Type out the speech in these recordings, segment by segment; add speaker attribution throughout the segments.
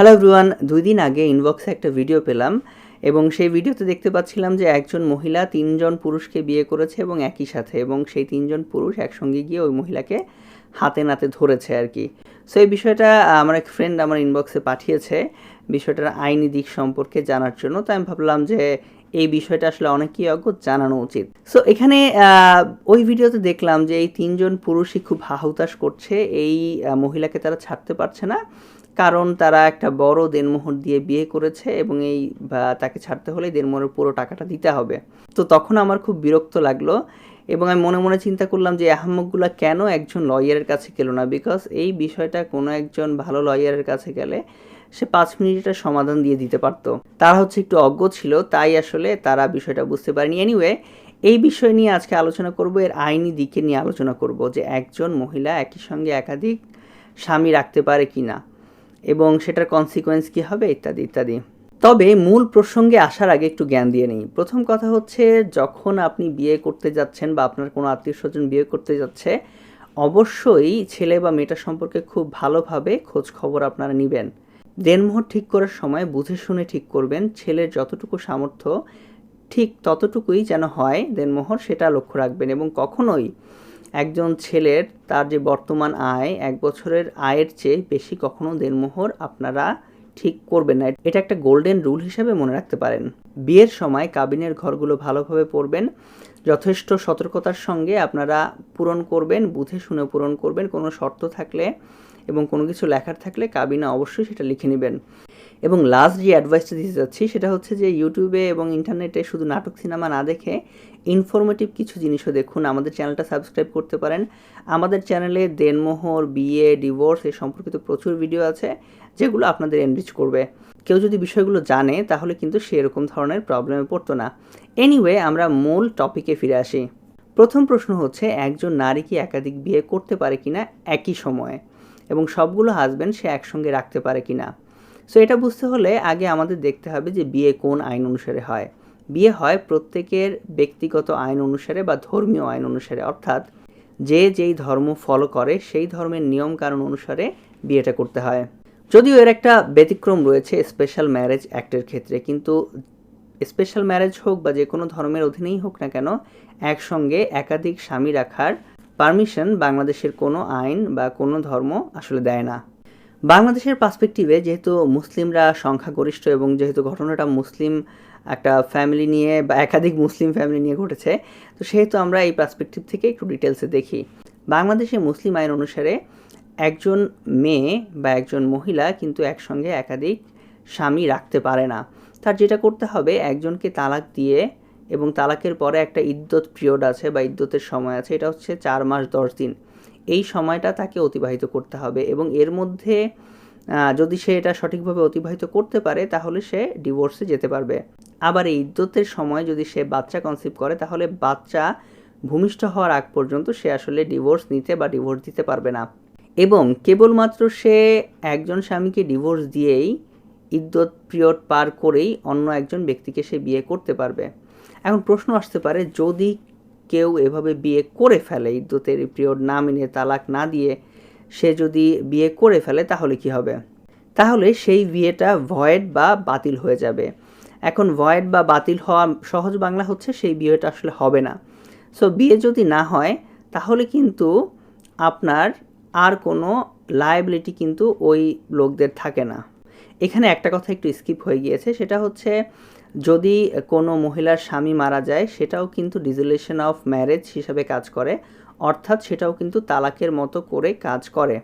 Speaker 1: Hello everyone দুই দিন আগে ইনবক্সে একটা ভিডিও পেলাম এবং সেই ভিডিওতে দেখতে পাচ্ছিলাম যে একজন মহিলা তিনজন পুরুষকে বিয়ে করেছে এবং একই সাথে এবং সেই তিনজন পুরুষ একসঙ্গে গিয়ে ওই মহিলাকে হাতে নাতে ধরেছে আর কি। সো এই বিষয়টা আমার এক ফ্রেন্ড আমার ইনবক্সে পাঠিয়েছে বিষয়টার আইনি দিক সম্পর্কে জানার জন্য। তো আমি ভাবলাম যে এই বিষয়টা আসলে অনেকেই অজ্ঞ জানানো উচিত। সো এখানে ওই ভিডিওতে দেখলাম যে এই তিনজন পুরুষই খুব হাহুতাশ করছে, এই মহিলাকে তারা ছাড়তে পারছে না। কারণ তারা একটা বড় দেনমোহর দিয়ে বিয়ে করেছে এবং এই তাকে ছাড়তে হলে দেনমোহরের পুরো টাকাটা দিতে হবে। তো তখন আমার খুব বিরক্ত লাগল এবং আমি মনে মনে চিন্তা করলাম যে, আহম্মকগুলা কেন একজন লয়ারের কাছে গেল না? বিকজ এই বিষয়টা কোনো একজন ভালো লয়ারের কাছে গেলে সে পাঁচ মিনিটের সমাধান দিয়ে দিতে পারতো। তারা হচ্ছে একটু অজ্ঞ ছিল, তাই আসলে তারা বিষয়টা বুঝতে পারেনি। এনিওয়ে এই বিষয় নিয়ে আজকে আলোচনা করব, এর আইনি দিকে নিয়ে আলোচনা করব যে, একজন মহিলা একই সঙ্গে একাধিক স্বামী রাখতে পারে কি না এবং সেটার কনসিকোয়েন্স কী হবে, ইত্যাদি ইত্যাদি। তবে মূল প্রসঙ্গে আসার আগে একটু জ্ঞান দিয়ে নিই। প্রথম কথা হচ্ছে, যখন আপনি বিয়ে করতে যাচ্ছেন বা আপনার কোনো আত্মীয় স্বজন বিয়ে করতে যাচ্ছে, অবশ্যই ছেলে বা মেয়েটা সম্পর্কে খুব ভালোভাবে খোঁজ খবর আপনারা নেবেন। দেনমোহর ঠিক করার সময় বুঝে শুনে ঠিক করবেন, ছেলের যতটুকু সামর্থ্য ঠিক ততটুকুই যেন হয় দেনমোহর সেটা লক্ষ্য রাখবেন এবং কখনোই একজন ছেলের তার যে বর্তমান আয়, এক বছরের আয়ের চেয়ে বেশি কখনো দেনমোহর আপনারা ঠিক করবেন না। এটা একটা গোল্ডেন রুল হিসেবে মনে রাখতে পারেন। বিয়ের সময় কাবিনের ঘরগুলো ভালোভাবে পড়বেন যথেষ্ট সতর্কতার সঙ্গে আপনারা পূরণ করবেন, বুঝে শুনে পূরণ করবেন। কোনো শর্ত থাকলে এবং কোনো কিছু লেখার থাকলে কাবিনে অবশ্যই সেটা লিখে নেবেন। এবং লাস্ট যে অ্যাডভাইসটা দিতে যাচ্ছি সেটা হচ্ছে যে ইউটিউবে এবং ইন্টারনেটে শুধু নাটক সিনেমা না দেখে ইনফরমেটিভ কিছু জিনিসও দেখুন। আমাদের চ্যানেলটা সাবস্ক্রাইব করতে পারেন। আমাদের চ্যানেলে দেনমোহর, বিয়ে ডিভোর্স এই সম্পর্কিত প্রচুর ভিডিও আছে, যেগুলো আপনাদের এনরিচ করবে। কেউ যদি বিষয়গুলো জানে, তাহলে কিন্তু সেরকম ধরনের প্রবলেমে পড়তো না। এনিওয়ে আমরা মূল টপিকে ফিরে আসি। প্রথম প্রশ্ন হচ্ছে, একজন নারী কি একাধিক বিয়ে করতে পারে কিনা একই সময়ে? এবং সবগুলো হাজব্যান্ড সে একসঙ্গে রাখতে পারে কিনা? সো এটা বুঝতে হলে আগে আমাদের দেখতে হবে যে বিয়ে কোন আইন অনুসারে হয়। বিয়ে হয় প্রত্যেকের ব্যক্তিগত আইন অনুসারে বা ধর্মীয় আইন অনুসারে। অর্থাৎ যে যেই ধর্ম ফলো করে, সেই ধর্মের নিয়ম কানুন অনুসারে বিয়েটা করতে হয়। যদিও এর একটা ব্যতিক্রম রয়েছে স্পেশাল ম্যারেজ অ্যাক্টের ক্ষেত্রে, কিন্তু স্পেশাল ম্যারেজ হোক বা যে কোনো ধর্মের অধীনেই হোক না কেন, একসঙ্গে একাধিক স্বামী রাখার পারমিশন বাংলাদেশের কোনো আইন বা কোনো ধর্ম আসলে দেয় না। বাংলাদেশের পার্সপেক্টিভে যেহেতু মুসলিমরা সংখ্যাগরিষ্ঠ এবং যেহেতু ঘটনাটা মুসলিম একটা ফ্যামিলি নিয়ে বা একাধিক মুসলিম ফ্যামিলি নিয়ে ঘটেছে। তো সেহেতু আমরা এই পার্সপেক্টিভ থেকে একটু ডিটেলসে দেখি। বাংলাদেশে মুসলিম আইন অনুসারে একজন মেয়ে বা একজন মহিলা কিন্তু একসঙ্গে একাধিক স্বামী রাখতে পারে না। তার যেটা করতে হবে, একজনকে তালাক দিয়ে এবং তালাকের পরে একটা ইদ্যত পিরিয়ড আছে বা ইদ্যতের সময় আছে, এটা হচ্ছে চার মাস দশ দিন। এই সময়টা তাকে অতিবাহিত করতে হবে এবং এর মধ্যে যদি সে এটা সঠিকভাবে অতিবাহিত করতে পারে, তাহলে সে ডিভোর্সে যেতে পারবে। আবার এই ইদ্যতের সময় যদি সে বাচ্চা কনসিভ করে, তাহলে বাচ্চা ভূমিষ্ঠ হওয়ার আগ পর্যন্ত সে আসলে ডিভোর্স নিতে বা ডিভোর্স দিতে পারবে না। এবং কেবলমাত্র সে একজন স্বামীকে ডিভোর্স দিয়েই ইদ্যত পিরিয়ড পার করেই অন্য একজন ব্যক্তিকে সে বিয়ে করতে পারবে। এখন প্রশ্ন আসতে পারে, যদি কেউ এভাবে বিয়ে করে ফেলে ইদ্যতের পিরিয়ড না মেনে, তালাক না দিয়ে সে যদি বিয়ে করে ফেলে, তাহলে কি হবে? তাহলে সেই বিয়েটা ভয়েড বা বাতিল হয়ে যাবে। এখন ভয়েড বা বাতিল হওয়া সহজ বাংলা হচ্ছে সেই বিয়েটা আসলে হবে না। সো বিয়ে যদি না হয়, তাহলে কিন্তু আপনার আর কোনো লায়াবিলিটি কিন্তু ওই লোকদের থাকে না। এখানে একটা কথা একটু স্কিপ হয়ে গিয়েছে, সেটা হচ্ছে যদি কোনো মহিলার স্বামী মারা যায়, সেটাও কিন্তু ডিজলেশন অফ ম্যারেজ হিসাবে কাজ করে, অর্থাৎ সেটাও কিন্তু তালাকের মতো করে কাজ করে।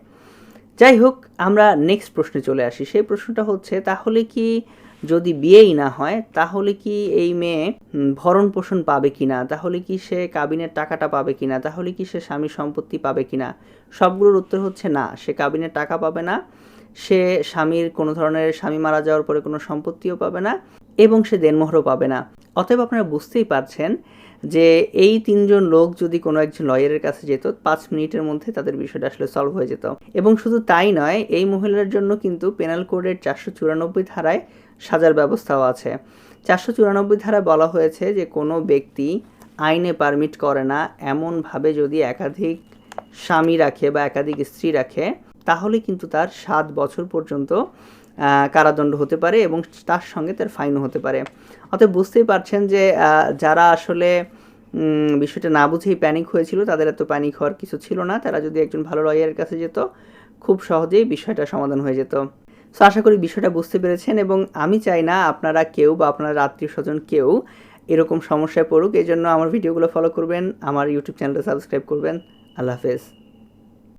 Speaker 1: যাই হোক, আমরা নেক্সট প্রশ্নে চলে আসি। সেই প্রশ্নটা হচ্ছে, তাহলে কি যদি বিয়েই না হয়, তাহলে কি এই মেয়ে ভরণ পোষণ পাবে কিনা? তাহলে কি সে কাবিনের টাকাটা পাবে কিনা? তাহলে কি সে স্বামী সম্পত্তি পাবে কিনা? সবগুলোর উত্তর হচ্ছে না। সে কাবিনের টাকা পাবে না, সে স্বামীর কোনো ধরনের স্বামী মারা যাওয়ার পরে কোনো সম্পত্তিও পাবে না, এবং সে দেনমোহরও পাবে না। অতএব আপনারা বুঝতেই পারছেন যে এই তিনজন লোক যদি কোনো একজন লয়ারের কাছে যেত, পাঁচ মিনিটের মধ্যে তাদের বিষয়টা আসলে সলভ হয়ে যেত। এবং শুধু তাই নয়, এই মহিলার জন্য কিন্তু পেনাল কোডের চারশো চুরানব্বই ধারায় সাজার ব্যবস্থাও আছে। চারশো চুরানব্বই ধারায় বলা হয়েছে যে কোনো ব্যক্তি আইনে পারমিট করে না, এমনভাবে যদি একাধিক স্বামী রাখে বা একাধিক স্ত্রী রাখে, তাহলে কিন্তু তার সাত বছর পর্যন্ত কারাদণ্ড হতে পারে এবং তার সঙ্গে তার ফাইনও হতে পারে। অতএব বুঝতেই পারছেন যে যারা আসলে বিষয়টা না বুঝেই প্যানিক হয়েছিল, তাদের এত প্যানিক হওয়ার কিছু ছিল না। তারা যদি একজন ভালো লয়ারের কাছে যেত, খুব সহজেই বিষয়টা সমাধান হয়ে যেত। সো আশা করি বিষয়টা বুঝতে পেরেছেন এবং আমি চাই না আপনারা কেউ বা আপনার আত্মীয় স্বজন কেউ এরকম সমস্যায় পড়ুক। এই জন্য আমার ভিডিওগুলো ফলো করবেন, আমার ইউটিউব চ্যানেলটা সাবস্ক্রাইব করবেন। আল্লাহ হাফেজ।